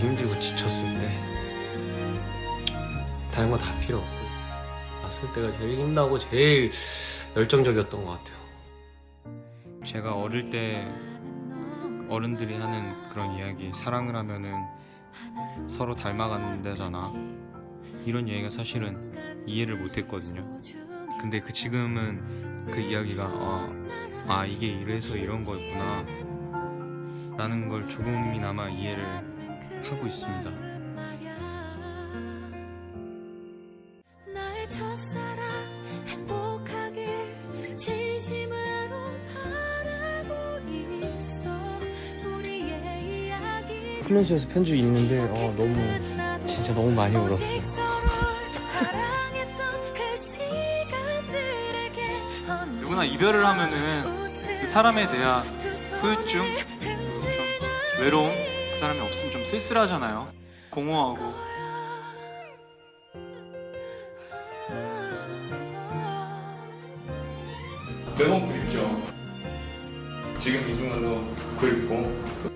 힘들고 지쳤을 때 다른 거 다 필요 없고 왔을 때가 제일 힘나고 제일 열정적이었던 것 같아요. 제가 어릴 때 어른들이 하는 그런 이야기 사랑을 하면은 서로 닮아간다잖아 이런 얘기가 사실은 이해를 못했거든요 근데 그 지금은 그 이야기가 아, 아 이게 이래서 이런 거였구나 라는 걸 조금이나마 이해를 하고 있습니다 플랜시에서 편지 읽는데 어, 너무 진짜 너무 많이 울었어요. 누구나 이별을 하면은 그 사람에 대한 후유증, 좀 외로움, 그 사람이 없으면 좀 쓸쓸하잖아요. 공허하고. 매번 그립죠. 지금 이 순간도 그립고